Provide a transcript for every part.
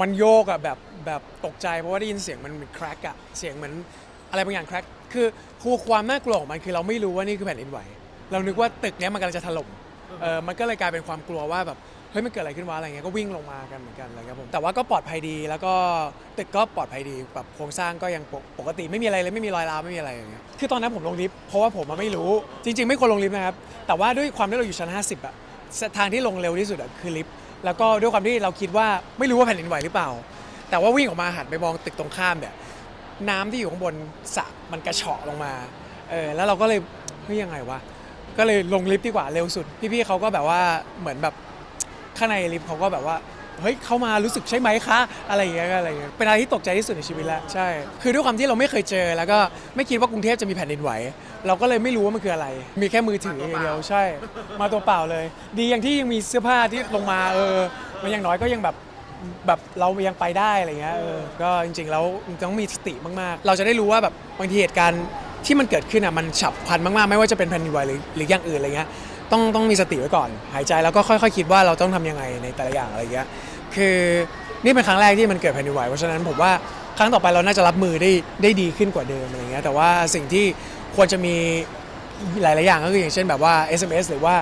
มันโยกอะแบบแบบตกใจเพราะว่าได้ยินเสียงมันเหมือนแครกอะเสียงเหมือนอะไรบางอย่างแครกคือคือความน่ากลัวของมันคือเราไม่รู้ว่านี่คือแผ่นดินไหว เรานึกว่าตึกเนี้ยมันกำลังจะถล่มเออมันก็เลยกลายเป็นความกลัวว่าแบบเฮ้ยมันเกิดอะไรขึ้นวะอะไรเงี้ยก็วิ่งลงมากันเหมือนกันอะไรเงี้ยผมแต่ว่าก็ปลอดภัยดีแล้วก็ตึกก็ปลอดภัยดีแบบโครงสร้างก็ยังปกปกติไม่มีอะไรเลยไม่มีรอยร้าวไม่มีอะไรอย่างเงี้ยคือตอนนั้นผมลงลิฟต์เพราะว่าผมอะไม่รู้จริง ๆ ไม่ควรลงลิฟต์นะครับแต่ว่าด้วยความที่เราอยู่ชั้น 50อะทางที่ลงเร็วที่สุดอะคือลิฟต์ แล้วก็ด้วยความที่เราคิดว่าไม่รู้ว่าแผ่นดินไหวหรือเปล่า แต่ว่าวิ่งออกมาหันไปมองตึกตรงข้ามเนี่ยน้ำที่อยู่ข้างบนสระมันกระเฉาะลงมาเออแล้วเราก็เลยเฮ้ยยังไงวะก็เลยลงลิฟต์ดีกว่าเร็วสุด พี่ๆเขาก็แบบว่าเหมือนแบบข้างในลิฟต์เขาก็แบบว่า เฮ้ยเข้ามารู้สึกใช่ไหมคะ อะไรอย่างเงี้ยอะไรอย่างเงี้ยเป็นอะไรที่ตกใจที่สุดในชีวิตแล้วใช่ คือด้วยความที่เราไม่เคยเจอ แล้วก็ไม่คิดว่ากรุงเทพจะมีแผ่นดินไหว เราก็เลยไม่รู้ว่ามันคืออะไร มีแค่มือถืออย่างเดียวใช่ มาตัวเปล่าเลย ดีอย่างที่ยังมีเสื้อผ้าที่ลงมาเออมันอย่างน้อยก็ยังแบบแบบเรายังไปได้อะไรเงี้ยเออก็จริงๆแล้วต้องมีสติมากๆ เราจะได้รู้ว่าแบบบางทีเหตุการณ์ที่มันเกิดขึ้นอะมันฉับพลันมากๆ ไม่ว่าจะเป็นแผ่นดินไหวหรือหรืออย่างอื่นอะไรเงี้ย ต้องต้องมีสติไว้ก่อน หายใจแล้วก็ค่อยๆ คิดว่าเราต้องทำยังไงในแต่ละอย่างอะไรเงี้ยคือนี่เป็นครั้งแรกที่มันเกิดแผ่นดินไหวเพราะฉะนั้นผมว่าครั้งต่อไปเราน่าจะรับมือได้ได้ดีขึ้นกว่าเดิมอะไรเงี้ยแต่ว่าสิ่งที่ควรจะมีหลายๆอย่างก็คืออย่างเช่นแบบว่า SMS หรือว่า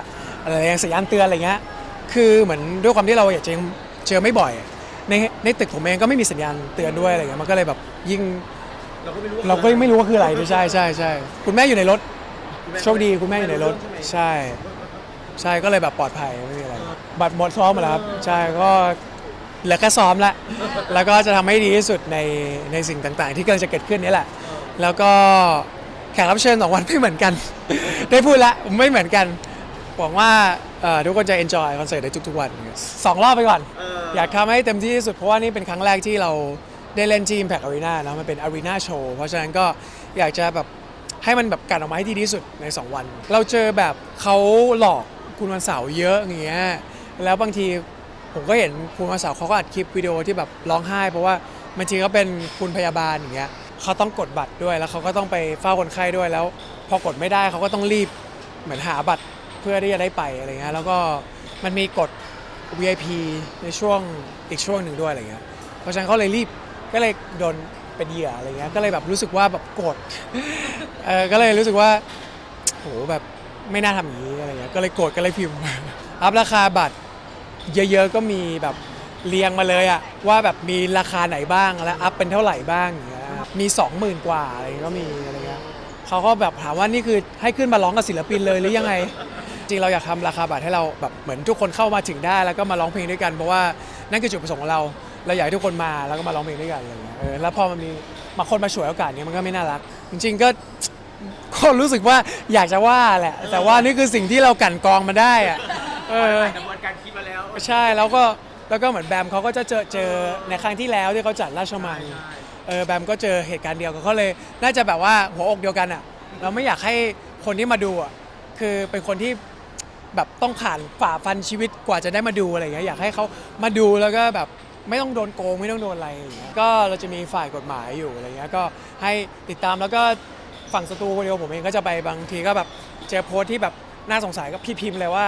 อะไรอย่างสัญญาณเตือนอะไรเงี้ยคือเหมือนด้วยความที่เราอยากจะเจอไม่บ่อย ในในตึกผมเองก็ไม่มีสัญญาณเตือนด้วยอะไรเงี้ยมันก็เลยแบบยิ่ง เราก็ไม่รู้ว่เราก็ไม่รู้ว่าคืออะไรด้วยใช่ใช่ใช่คุณแม่อยู่ในรถ โชคดีคุณแม่อยู่ในรถ ใช่ ใช่ก็เลยแบบปลอดภัยไม่มีอะไร บัตรหมดซ้อมหมดแล้วครับ ใช่ก็เหลือแค่ซ้อมละ แล้วก็จะทำให้ดีที่สุดในในสิ่งต่างๆ ที่กำลังจะเกิดขึ้นนี่แหละ แล้วก็แขกรับเชิญสองวันไม่เหมือนกัน ได้พูดละไม่เหมือนกัน หวังว่าเอ่อทุกคนจะ enjoy คอนเสิร์ตในทุกๆวันสองรอบไปก่อนเอออยากทำให้เต็มที่ที่สุดเพราะว่านี่เป็นครั้งแรกที่เราได้เล่นที่ Impact Arena เนอะมันเป็น Arena Show เพราะฉะนั้นก็อยากจะแบบให้มันแบบกันออกมาให้ดีที่สุดใน 2 วัน เราเจอแบบเขาหลอก คุณวันเสาร์เยอะอย่างเงี้ยแล้วบางทีผมก็เห็นคุณวันเสาร์เขาก็อัดคลิปวิดีโอที่แบบร้องไห้ เพราะว่าบางทีเขาเป็นคุณพยาบาลอย่างเงี้ยเขาต้องกดบัตรด้วยแล้วเขาก็ต้องไปเฝ้าคนไข้ด้วยแล้ว พอกดไม่ได้เขาก็ต้องรีบเหมือนหาบัตรเพื่อที่จะได้ไปอะไรเงี้ยแล้วก็มันมีกฎ VIP ในช่วงอีกช่วงหนึ่งด้วยอะไรเงี้ยเพราะฉะนั้นเขาเลยรีบก็เลยโดนเป็นเหยื่ออะไรเงี้ยก็เลยแบบรู้สึกว่าแบบโกรธเออก็เลยรู้สึกว่าโหแบบไม่น่าทำอย่างนี้ ก็เลยโกรธก็เลยพิมพ์ อัพราคาบัตรเยอะๆก็มีแบบเรียงมาเลยอะว่าแบบมีราคาไหนบ้างแล้วอัพเป็นเท่าไหร่บ้างอย่างเงี้ยมี 20,000 กว่าอะไรก็มีอะไรเงี้ยเขาก็แบบถามว่านี่คือให้ขึ้นมาร้องกับศิลปินเลยหรือยังไง จริงเราอยากทำราคาบัตรให้เราแบบเหมือนทุกคนเข้ามาถึงได้แล้วก็มาร้องเพลงด้วยกันเพราะว่านั่นคือจุดประสงค์ของเราเราอยากให้ทุกคนมาแล้วก็มาร้องเพลงด้วยกันอะไรเงี้ยเออแล้วพอมันมีมาคนมาฉวยโอกาสเนี้ยมันก็ไม่น่ารัก จริงๆก็ ก็รู้สึกว่าอยากจะว่าแหละ แต่ว่านี่คือสิ่งที่เรากลันกรองมาได้อะเออ กระบวนการคิดมาแล้วใช่แล้วก็แล้วก็เหมือนแบมเขาก็จะเจอเจอในครั้งที่แล้วที่เขาจัดราชมังเออแบมก็เจอเหตุการณ์เดียวกันเขาเลย น่าจะแบบว่าหัวอกเดียวกันอะ เราไม่อยากให้คนที่มาดูอะคือเป็นคนที่แบบต้องผ่านฝ่าฟันชีวิตกว่าจะได้มาดูอะไรอย่างเงี้ยอยากให้เขามาดูแล้วก็แบบไม่ต้องโดนโกงไม่ต้องโดนอะไรอย่างเงี้ยก็เราจะมีฝ่ายกฎหมายอยู่อะไรเงี้ยก็ให้ติดตามแล้วก็ ฝั่งสตูดิโอผมเองก็จะไปบางทีก็แบบเจอโพสต์ที่แบบน่าสงสัยก็พี่พิมพ์เลยว่า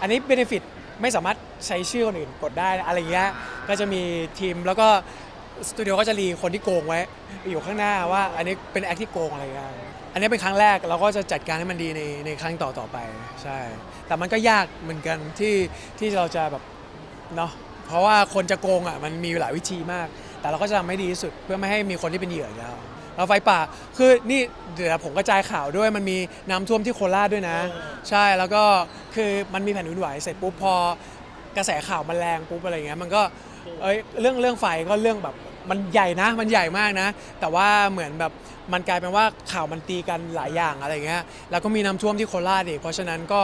อันนี้เบนฟิตไม่สามารถใช้ชื่อคนอื่นกดได้นะอะไรเงี้ยก็จะมีทีมแล้วก็สตูดิโอก็จะรีคนที่โกงไว้ อยู่ข้างหน้าว่า อันนี้เป็นแอคที่โกงอะไรเงี้ยอันนี้เป็นครั้งแรกเราก็จะจัดการให้มันดีในในครั้งต่อต่อไปใช่ แต่มันก็ยากเหมือนกันที่ที่เราจะแบบเนาะเพราะว่าคนจะโกงอะมันมีหลายวิธีมาก แต่เราก็จะทำให้ดีที่สุดเพื่อไม่ให้มีคนที่เป็นเหยื่ออีกแล้ว เราไฟป่า คือนี่เดี๋ยวผมกระจายข่าวด้วย มันมีน้ำท่วมที่โคราชด้วยนะ ใช่แล้วก็คือมันมีแผ่นดินไหวเสร็จปุ๊บพอกระแสข่าวมันแรงปุ๊บอะไรเงี้ยมันก็เอ้ยเรื่องเรื่องไฟก็เรื่องแบบ มันใหญ่นะมันใหญ่มากนะ แต่ว่าเหมือนแบบมันกลายเป็นว่าข่าวมันตีกันหลายอย่างอะไรเงี้ยแล้วก็มีน้ำท่วมที่โคราชอีกเพราะฉะนั้นก็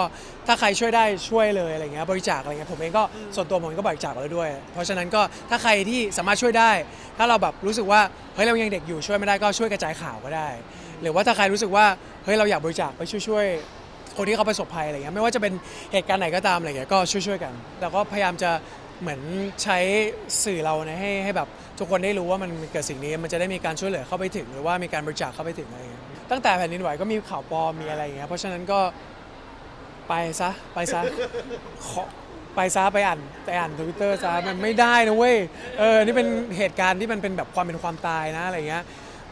ถ้าใครช่วยได้ช่วยเลยอะไรเงี้ยบริจาคอะไรเงี้ยผมเองก็ส่วนตัวผมก็บริจาคแล้วด้วย เพราะฉะนั้นก็ถ้าใครที่สามารถช่วยได้ ถ้าเราแบบรู้สึกว่าเฮ้ยเรายังเด็กอยู่ช่วยไม่ได้ก็ช่วยกระจายข่าวก็ได้ หรือว่าถ้าใครรู้สึกว่าเฮ้ยเราอยากบริจาคไปช่วยๆคนที่เขาประสบภัยอะไรเงี้ยไม่ว่าจะเป็นเหตุการณ์ไหนก็ตามอะไรเงี้ยก็ช่วยๆกัน แล้วก็พยายามจะ เหมือนใช้สื่อเราเนี่ยให้ให้แบบทุกคนได้รู้ว่ามันเกิดสิ่งนี้มันจะได้มีการช่วยเหลือเข้าไปถึง หรือว่ามีการบริจาคเข้าไปถึงอะไรเงี้ยตั้งแต่แผ่นดินไหวก็มีข่าวปลอมมีอะไรอย่างเงี้ยเพราะฉะนั้นก็ไปซะไปซะขอไปซะไปอ่านไปอ่านทวิตเตอร์ซะมันไม่ได้นะเว้ยเออนี่เป็นเหตุการณ์ที่มันเป็นแบบความเป็นความตายนะอะไรเงี้ย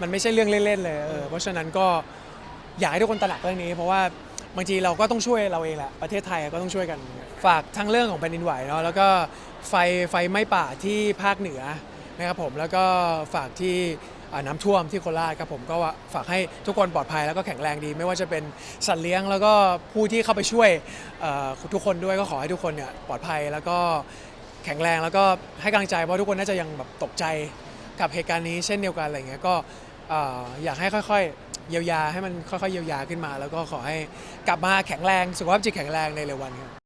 มันไม่ใช่เรื่องเล่นๆเลยเออเพราะฉะนั้นก็อยากให้ทุกคนตระหนักเรื่องนี้ เพราะว่า บางทีเราก็ต้องช่วยเราเองแหละประเทศไทยก็ต้องช่วยกัน ฝากทั้งเรื่องของแผ่นดินไหวเนาะแล้วก็ไฟไฟไหม้ป่าที่ภาคเหนือนะครับผมแล้วก็ฝากที่น้ำท่วมที่โคราชครับผมก็ฝากให้ทุกคนปลอดภัยแล้วก็แข็งแรงดี ไม่ว่าจะเป็นสัตว์เลี้ยง แล้วก็ผู้ที่เข้าไปช่วยทุกคนด้วยก็ขอให้ทุกคนเนี่ยปลอดภัยแล้วก็แข็งแรงแล้วก็ให้กำลังใจเพราะทุกคนน่าจะยังแบบตกใจกับเหตุการณ์นี้เช่นเดียวกันอะไรเงี้ยก็ เอ่ออยากให้ค่อยๆ เยียวยาให้มันค่อยๆ เยียวยาขึ้นมา แล้วก็ขอให้กลับมาแข็งแรงสุขภาพจิตแข็งแรงในเร็ววันครับ